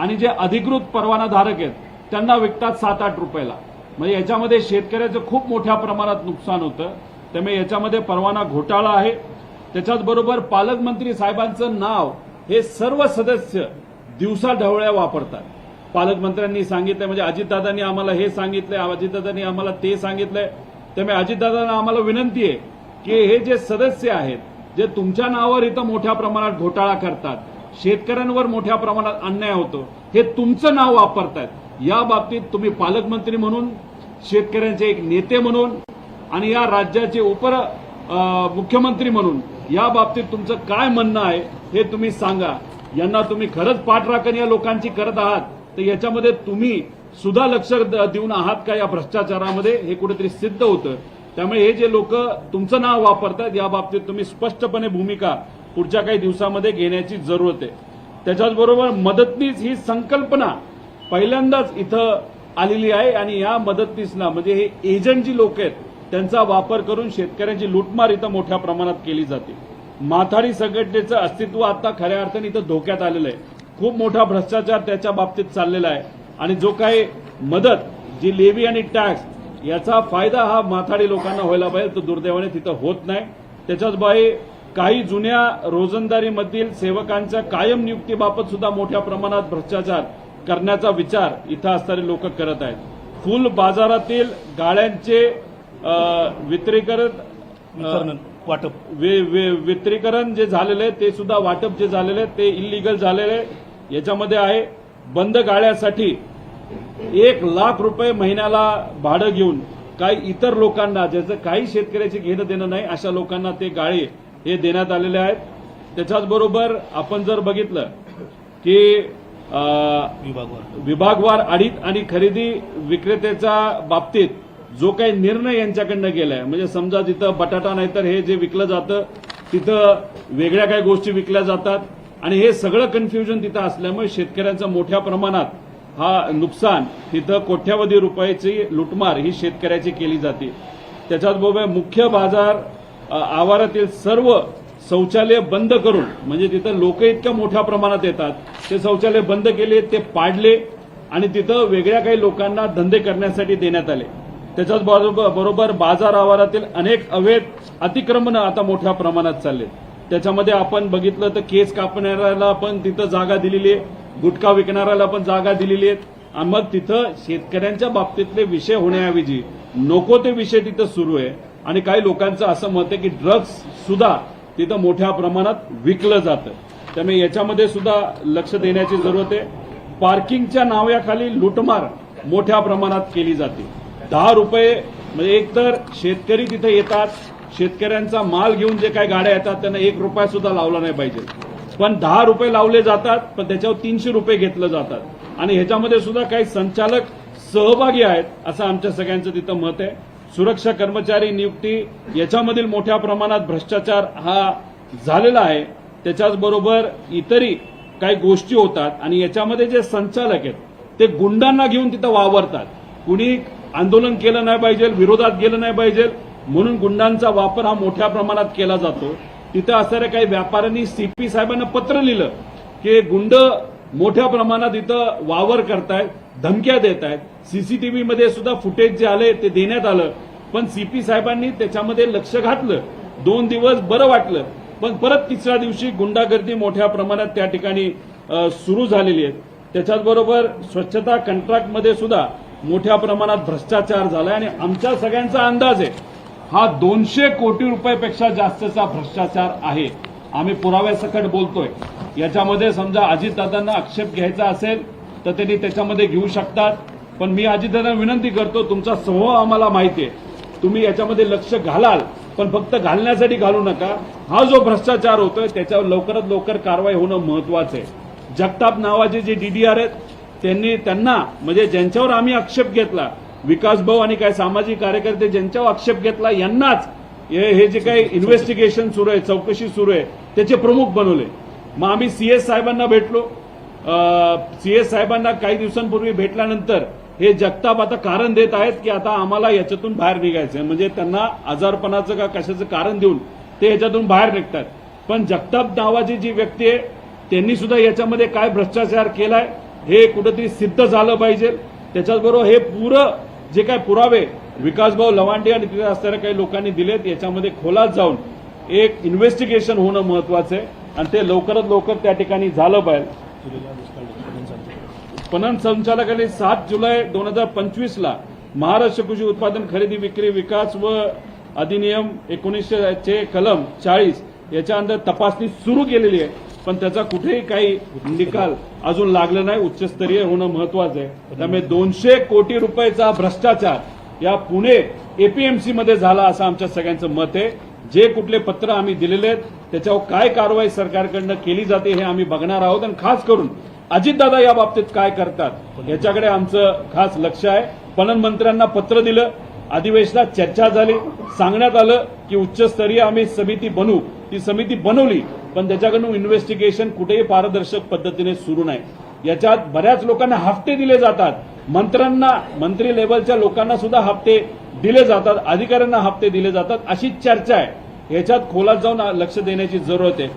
आणि जे अधिकृत परवानाधारक आहेत त्यांना विकतात सात आठ रुपयाला. म्हणजे याच्यामध्ये शेतकऱ्याचं खूप मोठ्या प्रमाणात नुकसान होतं. त्यामुळे याच्यामध्ये परवाना घोटाळा आहे. त्याच्याचबरोबर पालकमंत्री साहेबांचं नाव हे सर्व सदस्य दिवसा ढवळ्या वापरतात. पालकमंत्र्यांनी सांगितलं म्हणजे अजितदादांनी आम्हाला हे सांगितलंय अजितदादांनी आम्हाला ते सांगितलंय. त्यामुळे अजितदादांना आम्हाला विनंती आहे की हे जे सदस्य आहेत जे तुमच्या नावावर इथं मोठ्या प्रमाणात घोटाळा करतात शेतकऱ्यांवर मोठ्या प्रमाणात अन्याय होतो. हे तुमचं नाव वापरतायत. या बाबतीत तुम्ही पालकमंत्री म्हणून शेतकऱ्यांचे एक नेते म्हणून आणि या राज्याचे उप मुख्यमंत्री म्हणून या बाबतीत तुमचं काय म्हणणं आहे हे तुम्ही सांगा. यांना तुम्ही खरंच पाठराखण या लोकांची करत आहात. तर याच्यामध्ये तुम्ही सुद्धा लक्ष देऊन आहात का या भ्रष्टाचारामध्ये? हे कुठेतरी सिद्ध होतं. त्यामुळे हे जे लोक तुमचं नाव वापरतात या बाबतीत तुम्ही स्पष्टपणे भूमिका पुढच्या काही दिवसामध्ये घेण्याची जरूरत आहे. त्याच्याचबरोबर मदतनीस ही संकल्पना पहिल्यांदाच इथं आलेली आहे आणि या मदतनीसना म्हणजे हे एजंट जी लोक आहेत त्यांचा वापर करून शेतकऱ्यांची लुटमार इथं मोठ्या प्रमाणात केली जाते. माथाडी संघटनेचं अस्तित्व आता खऱ्या अर्थाने इथं धोक्यात आलेलं आहे. खूप मोठा भ्रष्टाचार त्याच्या बाबतीत चाललेला आहे. आणि जो काही मदत जी लेवी आणि टॅक्स याचा फायदा हा माथाडी लोकांना व्हायला पाहिजे तो दुर्दैवाने तिथं होत नाही. त्याच्याच बाई काही जुन्या रोजंदारीमधील सेवकांच्या कायम नियुक्तीबाबत सुद्धा मोठ्या प्रमाणात भ्रष्टाचार करण्याचा विचार इथं असणारे लोक करत आहेत. फुल बाजारातील गाड्यांचे अ, वित्रीकरण वाटप. वि- वि- वित्रीकरण जे झालेलं आहे ते सुद्धा वाटप जे झालेलं आहे ते इलिगल झालेलं आहे याच्यामध्ये आहे. बंद गाड्यासाठी एक लाख रुपये महिन्याला भाडं घेऊन काही इतर लोकांना ज्याचं काही शेतकऱ्याचे घेणं देणं नाही अशा लोकांना ते गाळे हे देण्यात आलेले आहेत. त्याच्याचबरोबर आपण जर बघितलं की विभागवार आडीत आणि खरेदी विक्रेत्याच्या बाबतीत जो काही निर्णय यांच्याकडनं गेलाय म्हणजे समजा तिथं बटाटा नाहीतर हे जे विकलं जातं तिथं वेगळ्या काही गोष्टी विकल्या जातात आणि हे सगळं कन्फ्युजन तिथं असल्यामुळे शेतकऱ्यांचं मोठ्या प्रमाणात हा नुकसान तिथं कोट्यावधी रुपयाची लुटमार ही शेतकऱ्याची केली जाते. त्याच्याचबरोबर मुख्य बाजार आवारातील सर्व शौचालय बंद करून म्हणजे तिथं लोक इतक्या मोठ्या प्रमाणात येतात ते शौचालय बंद केले ते पाडले आणि तिथं वेगळ्या काही लोकांना धंदे करण्यासाठी देण्यात आले. त्याच्याच बरोबर बरोबर बाजार आवारातील अनेक अवैध अतिक्रमणं आता मोठ्या प्रमाणात चालले त्याच्यामध्ये आपण बघितलं तर केस कापणाऱ्याला पण तिथं जागा दिलेली आहे गुटखा विकणाऱ्याला पण जागा दिलेली आहेत. आणि मग तिथं शेतकऱ्यांच्या बाबतीतले विषय होण्याऐवजी नको ते विषय तिथं सुरू आहे. आणि काही लोकांचं असं मत आहे की ड्रग्ज सुद्धा तिथं मोठ्या प्रमाणात विकलं जातं. त्यामुळे याच्यामध्ये सुद्धा लक्ष देण्याची जरूरत आहे. पार्किंगच्या नावाखाली लुटमार मोठ्या प्रमाणात केली जाते. दहा रुपये म्हणजे एकतर शेतकरी तिथे येतात शेतकऱ्यांचा माल घेऊन जे काही गाड्या येतात त्यांना एक रुपया सुद्धा लावला नाही पाहिजे. पण दहा रुपये लावले जातात पण त्याच्यावर तीनशे रुपये घेतलं जातात. आणि ह्याच्यामध्ये सुद्धा काही संचालक सहभागी आहेत असं आमच्या सगळ्यांचं तिथं मत आहे. सुरक्षा कर्मचारी नियुक्ती याच्यामधील मोठ्या प्रमाणात भ्रष्टाचार हा झालेला आहे. त्याच्याचबरोबर इतरही काही गोष्टी होतात आणि याच्यामध्ये जे संचालक आहेत ते गुंडांना घेऊन तिथं वावरतात. कुणी आंदोलन केलं नाही पाहिजे विरोधात गेलं नाही पाहिजे म्हणून गुंडांचा वापर हा मोठ्या प्रमाणात केला जातो. तिथं असणाऱ्या काही व्यापाऱ्यांनी सीपी साहेबांना पत्र लिहिलं की गुंड मोठ्या प्रमाणात इथं वावर करतायत. धमक्या देत आहेत. सीसीटीव्ही मध्ये सुद्धा फुटेज जे आले ते देण्यात आलं. पण सीपी साहेबांनी त्याच्यामध्ये लक्ष घातलं. दोन दिवस बरं वाटलं. पण परत तिसऱ्या दिवशी गुंडागर्दी मोठ्या प्रमाणात त्या ठिकाणी सुरू झालेली आहे. त्याच्याचबरोबर स्वच्छता कंट्रॅक्टमध्ये सुद्धा मोठ्या प्रमाणात भ्रष्टाचार झालाय आणि आमच्या सगळ्यांचा अंदाज आहे हा दोनशे कोटी रुपयापेक्षा जास्तचा भ्रष्टाचार आहे. आम्ही पुराव्यासकट बोलतोय. याच्यामध्ये समजा अजितदादांना आक्षेप घ्यायचा असेल तर त्यांनी त्याच्यामध्ये घेऊ शकतात. पण मी अजितदादांना विनंती करतो तुमचा समूह आम्हाला माहिती आहे. तुम्ही याच्यामध्ये लक्ष घालाल पण फक्त घालण्यासाठी घालू नका. हा जो भ्रष्टाचार होतोय त्याच्यावर लवकरात लवकर कारवाई होणं महत्वाचं आहे. जगताप नावाचे जे डीडीआर आहेत त्यांनी त्यांना म्हणजे ज्यांच्यावर आम्ही आक्षेप घेतला विकास भाऊ आणि काही सामाजिक कार्यकर्ते ज्यांच्यावर आक्षेप घेतला यांनाच हे जे काही इन्व्हेस्टिगेशन सुरू आहे चौकशी सुरू आहे त्याचे प्रमुख बनवले. मग आम्ही सीएस साहेबांना भेटलो सीएस साहेबांना काही दिवसांपूर्वी भेटल्यानंतर हे जगताप आता कारण देत आहेत की आता आम्हाला याच्यातून बाहेर निघायचं म्हणजे त्यांना आजारपणाचं का कशाचं कारण देऊन ते याच्यातून बाहेर निघतात. पण जगताप नावाची जी व्यक्ती आहे त्यांनी सुद्धा याच्यामध्ये काय भ्रष्टाचार केलाय हे कुठेतरी सिद्ध झालं पाहिजे. त्याच्याचबरोबर हे पुरं जे काय पुरावे विकासभाऊ लवांडे आणि तिथे असणाऱ्या काही लोकांनी दिलेत याच्यामध्ये खोलात जाऊन एक इन्व्हेस्टिगेशन होणं महत्वाचं आहे. आणि ते लवकरात लवकर त्या ठिकाणी झालं पाहिजे. पणन संचालकांनी सात जुलै दोन हजार पंचवीसला महाराष्ट्र कृषी उत्पादन खरेदी विक्री विकास व अधिनियम एकोणीसशे चे कलम चाळीस याच्या अंदर तपासणी सुरू केलेली आहे. पण त्याचा कुठेही काही निकाल अजून लागला नाही. उच्चस्तरीय होणं महत्वाचं आहे. त्यामुळे दोनशे कोटी रुपयाचा भ्रष्टाचार या पुणे एपीएमसीमध्ये झाला असं आमच्या सगळ्यांचं मत आहे. जे कुठले पत्र आम्ही दिलेले आहेत त्याच्यावर काय कारवाई सरकारकडनं केली जाते हे आम्ही बघणार आहोत. आणि खास करून अजितदादा या बाबतीत काय करतात याच्याकडे आमचं खास लक्ष आहे. पणन मंत्र्यांना पत्र दिलं अधिवेशनात चर्चा झाली सांगण्यात आलं की उच्चस्तरीय आम्ही समिती बनवू ती समिती बनवली पण त्याच्याकडून इन्व्हेस्टिगेशन कुठेही पारदर्शक पद्धतीने सुरू नाही. याच्यात बऱ्याच लोकांना हफ्ते दिले जातात. मंत्र्यांना मंत्री लेवलच्या लोकांना सुद्धा हप्ते दिले जातात अधिकाऱ्यांना हप्ते दिले जातात अशी चर्चा आहे. याच्यात खोलात जाऊन लक्ष देण्याची जरूरत आहे.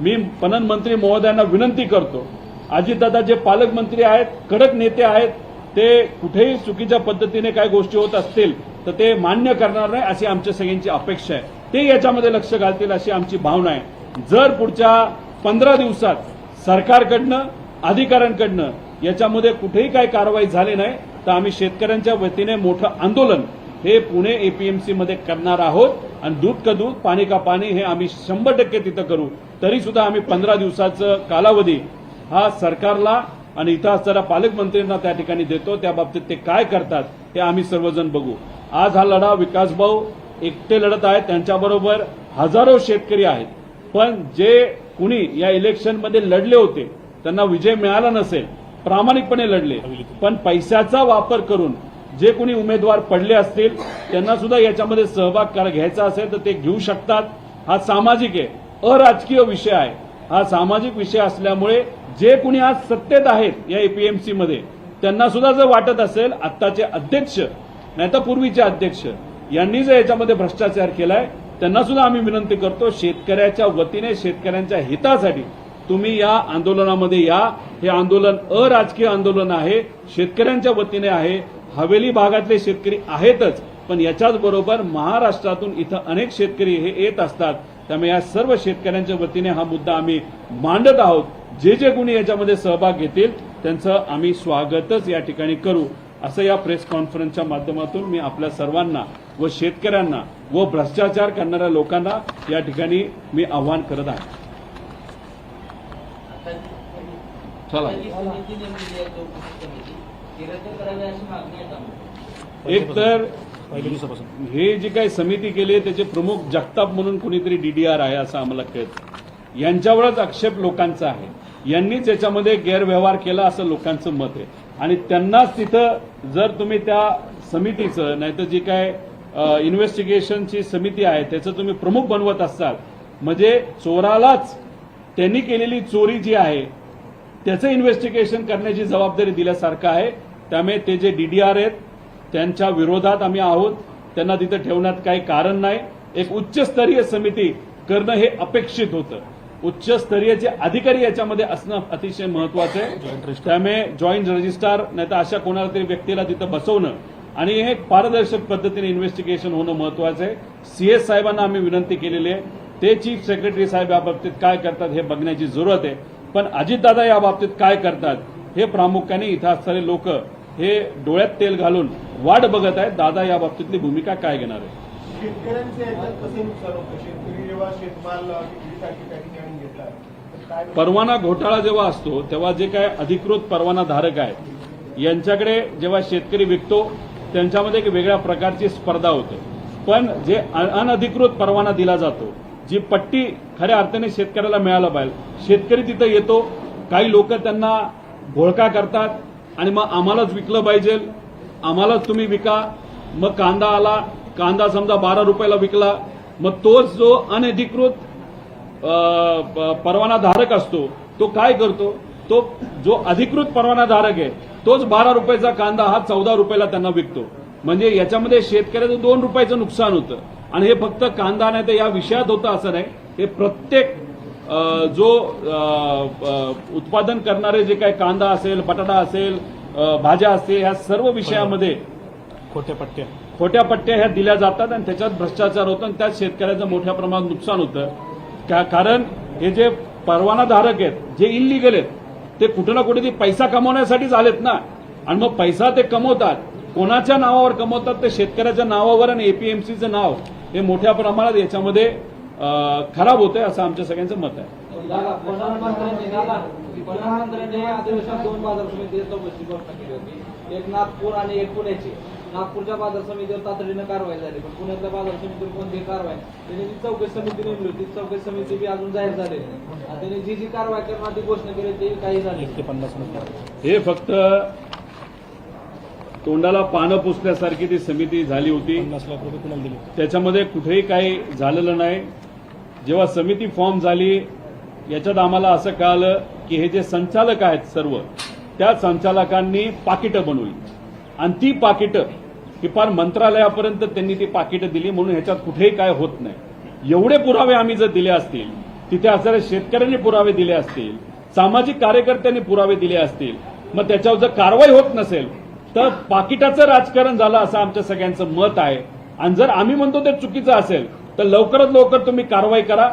मी पणन मंत्री महोदयांना विनंती करतो. अजितदादा जे पालकमंत्री आहेत कडक नेते आहेत ते कुठेही चुकीच्या पद्धतीने काय गोष्टी होत असतील तर ते मान्य करणार नाही अशी आमच्या सगळ्यांची अपेक्षा आहे. ते याच्यामध्ये लक्ष घालतील अशी आमची भावना आहे. जर पुढच्या पंधरा दिवसात सरकारकडनं अधिकाऱ्यांकडनं याच्यामध्ये कुठेही काही कारवाई झाली नाही तर आम्ही शेतकऱ्यांच्या वतीने मोठं आंदोलन हे पुणे एपीएमसी मध्ये करणार आहोत. आणि दूध का दूध पाणी का पाणी हे आम्ही शंभर टक्के तिथं करू. तरी सुद्धा आम्ही पंधरा दिवसाचं कालावधी हा सरकारला आणि इथं असणाऱ्या पालकमंत्र्यांना त्या ठिकाणी देतो. त्या बाबतीत ते काय करतात हे आम्ही सर्वजण बघू. आज हा लढा विकासभाऊ एकटे लढत आहेत. त्यांच्याबरोबर हजारो शेतकरी आहेत. पण जे कुणी या इलेक्शनमध्ये लढले होते त्यांना विजय मिळाला नसेल प्रामाणिकपणे लढले. पण पैशाचा वापर करून जे कोणी उमेदवार पडले असतील त्यांना सुद्धा याच्यामध्ये सहभाग घ्यायचा असेल तर ते घेऊ शकतात. हा सामाजिक आहे. अराजकीय विषय आहे. हा सामाजिक विषय असल्यामुळे जे कोणी आज सत्तेत आहेत या एपीएमसी मध्ये त्यांना सुद्धा जर वाटत असेल आत्ताचे अध्यक्ष नाही तर पूर्वीचे अध्यक्ष यांनी जर याच्यामध्ये भ्रष्टाचार केलाय त्यांना सुद्धा आम्ही विनंती करतो शेतकऱ्याच्या वतीने शेतकऱ्यांच्या हितासाठी तुम्ही या आंदोलनामध्ये या. हे आंदोलन अराजकीय आंदोलन आहे. शेतकऱ्यांच्या वतीने आहे. हवेली भागातले शेतकरी आहेतच पण याच्याच बरोबर महाराष्ट्रातून इथं अनेक शेतकरी हे येत असतात. त्यामुळे या सर्व शेतकऱ्यांच्या वतीने हा मुद्दा आम्ही मांडत आहोत. जे जे कोणी याच्यामध्ये सहभाग घेतील त्यांचं आम्ही स्वागतच या ठिकाणी करू. असं या प्रेस कॉन्फरन्सच्या माध्यमातून मी आपल्या सर्वांना व शेतकऱ्यांना व भ्रष्टाचार करणाऱ्या लोकांना या ठिकाणी मी आव्हान करत आहे. चला. एक तर हे जी काही समिती केली आहे त्याचे प्रमुख जगताप म्हणून कोणीतरी डीडीआर आहे असं आम्हाला कळतं. यांच्यावरच आक्षेप लोकांचा आहे. यांनीच याच्यामध्ये गैरव्यवहार केला असं लोकांचं मत आहे. आणि त्यांनाच तिथं जर तुम्ही त्या समितीचं नाहीतर जी काय इन्व्हेस्टिगेशनची समिती आहे त्याचं तुम्ही प्रमुख बनवत असाल म्हणजे चोरालाच त्यांनी केलेली चोरी जी आहे त्याचं इन्व्हेस्टिगेशन करण्याची जबाबदारी दिल्यासारखं आहे. त्यामुळे ते जे डीडीआर आहेत त्यांच्या विरोधात आम्ही आहोत. त्यांना तिथं ठेवण्यात काही कारण नाही. एक उच्चस्तरीय समिती करणं हे अपेक्षित होतं. उच्चस्तरीय जे अधिकारी याच्यामध्ये असणं अतिशय महत्वाचं आहे. त्यामुळे जॉईंट रजिस्ट्रार नाही तर अशा कोणाला तरी व्यक्तीला तिथं बसवणं आणि हे एक पारदर्शक पद्धतीने इन्व्हेस्टिगेशन होणं महत्वाचं आहे. सीएस साहेबांना आम्ही विनंती केलेली आहे. ते चीफ सेक्रेटरी साहेब या बाबतीत काय करतात हे बघण्याची जरूरत आहे. पण अजितदादा या बाबतीत काय करतात हे प्रामुख्याने इथं असणारे लोक हे डोळ्यात तेल घालून वाट बघत आहेत. दादा या बाबतीतली भूमिका काय घेणार आहे? परवाना घोटाळा जेव्हा असतो तेव्हा जे काय अधिकृत परवाना धारक आहेत यांच्याकडे जेव्हा शेतकरी विकतो त्यांच्यामध्ये एक वेगळ्या प्रकारची स्पर्धा होते. पण जे अनधिकृत परवाना दिला जातो जी पट्टी खऱ्या अर्थाने शेतकऱ्याला मिळायला पाहिजे. शेतकरी तिथं येतो काही लोक त्यांना घोळका करतात आणि मग आम्हालाच विकलं पाहिजे. आम्हालाच तुम्ही विका. मग कांदा आला. कांदा समजा बारा रुपयाला विकला. मग तोच जो अनधिकृत परवानाधारक असतो तो काय करतो? तो जो अधिकृत परवानाधारक आहे तोच बारा रुपयाचा कांदा हा चौदा रुपयाला त्यांना विकतो. म्हणजे याच्यामध्ये शेतकऱ्याचं दोन रुपयाचं नुकसान होतं. आणि हे फक्त कांदा नाही तर या विषयात होतं असं नाही. हे प्रत्येक जो उत्पादन करणारे जे काही कांदा असेल बटाटा असेल भाज्या असतील ह्या सर्व विषयामध्ये खोट्या पट्ट्या खोट्या पट्ट्या ह्या दिल्या जातात आणि त्याच्यात भ्रष्टाचार होतो आणि त्यात शेतकऱ्याचं मोठ्या प्रमाणात नुकसान होतं. का- कारण हे जे परवानाधारक आहेत जे इलिगल आहेत ते कुठं ना कुठे पैसा कमवण्यासाठीच आलेत ना. आणि मग पैसा ते कमवतात. कोणाच्या नावावर कमवतात? ते शेतकऱ्याच्या नावावर आणि एपीएमसीचं नाव हे मोठ्या प्रमाणात याच्यामध्ये अं, खराब होतंय असं आमच्या सगळ्यांचं मत आहे. होती. एक नागपूर आणि एक पुण्याची. नागपूरच्या बाजार समितीवर तातडीनं कारवाई झाली पण पुण्यातल्या बाजार समितीवर कोणतीही कारवाई त्यांनी जी चौकशी समिती नेमली होती चौकशी समिती बी अजून जाहीर झालेली नाही. त्यांनी जी जी कारवाई करणार ती घोषणा केली ती काही झाली एक ते पन्नास मिनिटं हे फक्त तोंडाला पानं पुसल्यासारखी ती समिती झाली होती. त्याच्यामध्ये कुठेही काही झालेलं नाही. जेव्हा समिती फॉर्म झाली याच्यात आम्हाला असं कळालं की हे जे संचालक आहेत सर्व त्या संचालकांनी पाकिटं बनवली. आणि ती पाकिटं ही फार मंत्रालयापर्यंत त्यांनी ती पाकिटं दिली म्हणून ह्याच्यात कुठेही काय होत नाही. एवढे पुरावे आम्ही जर दिले असतील तिथे असणाऱ्या शेतकऱ्यांनी पुरावे दिले असतील सामाजिक कार्यकर्त्यांनी पुरावे दिले असतील मग त्याच्यावर जर कारवाई होत नसेल तर पाकिटाचं राजकारण झालं असं आमच्या सगळ्यांचं मत आहे. आणि जर आम्ही म्हणतो ते चुकीचं असेल तर लवकरात लवकर तुम्ही कारवाई करा.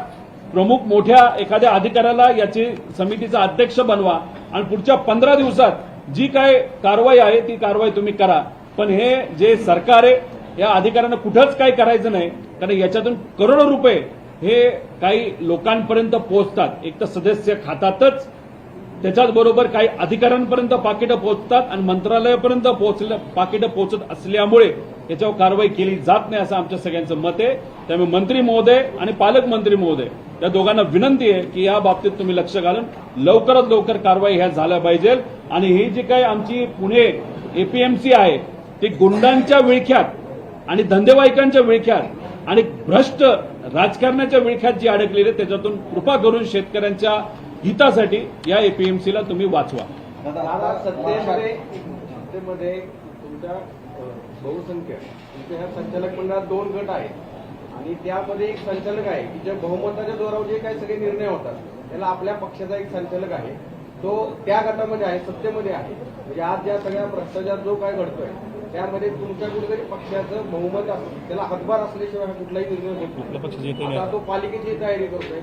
प्रमुख मोठ्या एखाद्या अधिकाऱ्याला याची समितीचा अध्यक्ष बनवा आणि पुढच्या पंधरा दिवसात जी काय कारवाई आहे ती कारवाई तुम्ही करा. पण हे जे सरकार आहे या अधिकाऱ्यांना कुठंच काही करायचं नाही. कारण याच्यातून करोडो रुपये हे काही लोकांपर्यंत पोहोचतात. एक तर सदस्य खातातच त्याच्याच बरोबर काही अधिकाऱ्यांपर्यंत पाकिटं पोहोचतात आणि मंत्रालयापर्यंत पोहोचलं पाकिटं पोहोचत असल्यामुळे याच्यावर कारवाई केली जात नाही असं आमच्या सगळ्यांचं मत आहे. त्यामुळे मंत्री महोदय आणि पालकमंत्री महोदय या दोघांना विनंती आहे की या बाबतीत तुम्ही लक्ष घालून लवकरात लवकर कारवाई ह्या झाल्या पाहिजे. आणि ही जी काही आमची पुणे एपीएमसी आहे ती गुंडांच्या विळख्यात आणि धंदेवाईकांच्या विळख्यात आणि भ्रष्ट राजकारणाच्या विळख्यात जी अडकलेली त्याच्यातून कृपा करून शेतकऱ्यांच्या हितासाठी या एपीएमसीला तुम्ही वाचवा. दादा सत्तेमध्ये सत्तेमध्ये तुमच्या बहुसंख्य तुमच्या ह्या संचालक मंडळात दोन गट आहेत. आणि त्यामध्ये एक संचालक आहे की ज्या बहुमताच्या जोरावर जे काही सगळे निर्णय होतात त्याला आपल्या पक्षाचा एक संचालक आहे. तो त्या गटामध्ये आहे सत्तेमध्ये आहे. म्हणजे आज ज्या सगळ्या भ्रष्टाचार जो काय घडतोय त्यामध्ये तुमच्या कुठेतरी पक्षाचं बहुमत असतं. त्याला हातभार असल्याशिवाय हा कुठलाही निर्णय होत नाही. तो पालिकेची तयारी करतोय.